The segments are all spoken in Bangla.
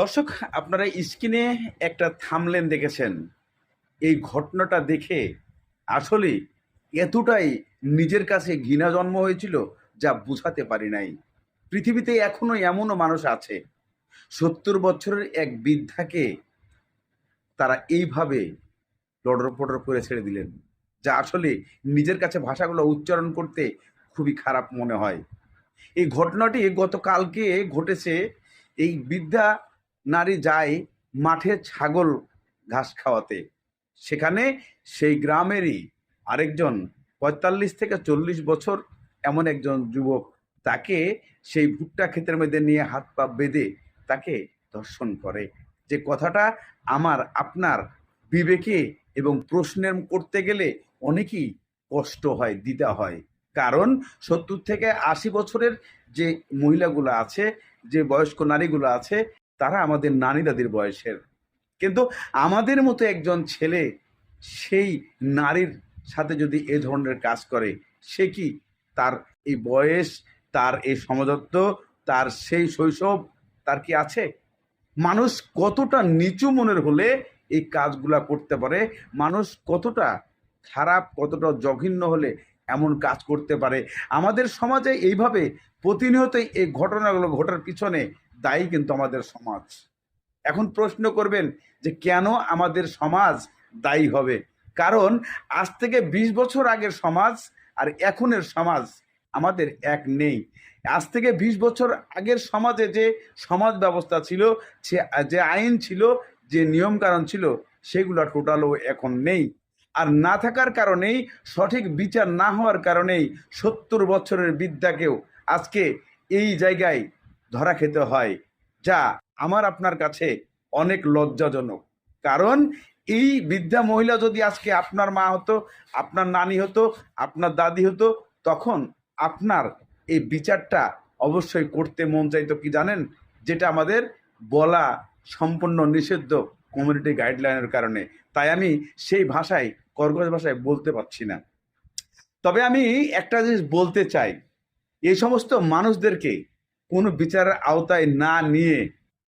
দর্শক, আপনারা স্ক্রিনে একটা থামলেন দেখেছেন। এই ঘটনাটা দেখে আসলে এতটাই নিজের কাছে ঘৃণা জন্ম হয়েছিল যা বুঝাতে পারি নাই। পৃথিবীতে এখনও এমনও মানুষ আছে। সত্তর বছরের এক বৃদ্ধাকে তারা এইভাবে লড়র পটর করে ছেড়ে দিলেন, যা আসলে নিজের কাছে ভাষাগুলো উচ্চারণ করতে খুবই খারাপ মনে হয়। এই ঘটনাটি গতকালকে ঘটেছে। এই বৃদ্ধা নারী যায় মাঠে ছাগল ঘাস খাওয়াতে। সেখানে সেই গ্রামেরই আরেকজন পঁয়তাল্লিশ থেকে চল্লিশ বছর এমন একজন যুবক তাকে সেই ভুট্টা ক্ষেতের মধ্যে নিয়ে হাত পা বেঁধে তাকে ধর্ষণ করে। যে কথাটা আমার, আপনার বিবেকে এবং প্রশ্নের করতে গেলে অনেকই কষ্ট হয় দিতে হয়। কারণ সত্তর থেকে আশি বছরের যে মহিলাগুলো আছে, যে বয়স্ক নারীগুলো আছে তারা আমাদের নানি দাদির বয়সের। কিন্তু আমাদের মতো একজন ছেলে সেই নারীর সাথে যদি এ ধরনের কাজ করে, সে কি তার এই বয়স, তার এই সমাজত্ব তার সেই শৈশব, তার কি আছে? মানুষ কতটা নিচু মনের হলে এই কাজগুলা করতে পারে? মানুষ কতটা খারাপ, কতটা জঘন্য হলে এমন কাজ করতে পারে? আমাদের সমাজে এইভাবে প্রতিনিয়তই এই ঘটনাগুলো ঘটার পিছনে দায়ী কিন্তু আমাদের সমাজ। এখন প্রশ্ন করবেন যে কেন আমাদের সমাজ দায়ী হবে? কারণ আজ থেকে ২০ বছর আগের সমাজ আর এখনের সমাজ আমাদের এক নেই। আজ থেকে ২০ বছর আগের সমাজে যে সমাজ ব্যবস্থা ছিল, সে- যে আইন ছিল, যে নিয়মকানুন ছিল, সেগুলো টোটালও এখন নেই। আর না থাকার কারণেই, সঠিক বিচার না হওয়ার কারণেই সত্তর বছরের বিদ্যাকেও আজকে এই জায়গায় ধরা খেতে হয়, যা আমার আপনার কাছে অনেক লজ্জাজনক। কারণ এই বৃদ্ধা মহিলা যদি আজকে আপনার মা হতো, আপনার নানি হতো, আপনার দাদি হতো, তখন আপনার এই বিচারটা অবশ্যই করতে মন চাইতো কি জানেন? যেটা আমাদের বলা সম্পূর্ণ নিষিদ্ধ কমিউনিটি গাইডলাইনের কারণে। তাই আমি সেই ভাষায়, কর্কশ ভাষায় বলতে পারছি না। তবে আমি একটা জিনিস বলতে চাই। এই সমস্ত মানুষদেরকে কোনো বিচারের আওতায় না নিয়ে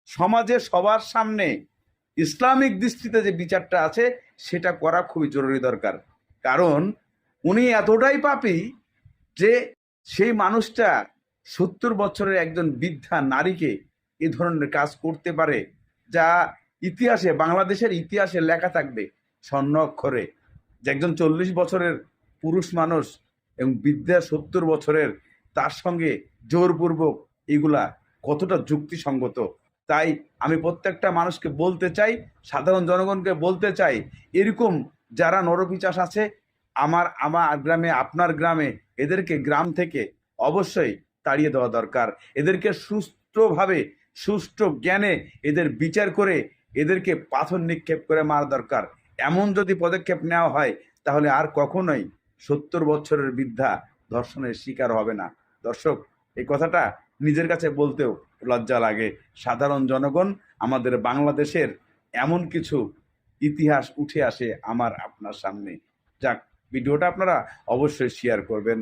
সমাজে সবার সামনে ইসলামিক দৃষ্টিতে যে বিচারটা আছে, সেটা করা খুবই জরুরি দরকার। কারণ উনি এতটাই পাপী যে সেই মানুষটা সত্তর বছরের একজন বৃদ্ধা নারীকে এ ধরনের কাজ করতে পারে, যা ইতিহাসে, বাংলাদেশের ইতিহাসে লেখা থাকবে স্বর্ণ অক্ষরে। যে একজন চল্লিশ বছরের পুরুষ মানুষ এবং বৃদ্ধা সত্তর বছরের তার সঙ্গে জোরপূর্বক এগুলা কতটা যুক্তিসঙ্গত? তাই আমি প্রত্যেকটা মানুষকে বলতে চাই, সাধারণ জনগণকে বলতে চাই, এরকম যারা নরপিচাস আছে, আমার আমার গ্রামে, আপনার গ্রামে এদেরকে গ্রাম থেকে অবশ্যই তাড়িয়ে দেওয়া দরকার। এদেরকে সুস্থভাবে সুষ্ঠু জ্ঞানে এদের বিচার করে এদেরকে পাথর নিক্ষেপ করে মারা দরকার। এমন যদি পদক্ষেপ নেওয়া হয়, তাহলে আর কখনোই সত্তর বছরের বৃদ্ধা ধর্ষণের শিকার হবে না। দর্শক, এই কথাটা নিজের কাছে বলতেও লজ্জা লাগে। সাধারণ জনগণ আমাদের বাংলাদেশের এমন কিছু ইতিহাস উঠে আসে আমার আপনার সামনে। যাক, ভিডিওটা আপনারা অবশ্যই শেয়ার করবেন।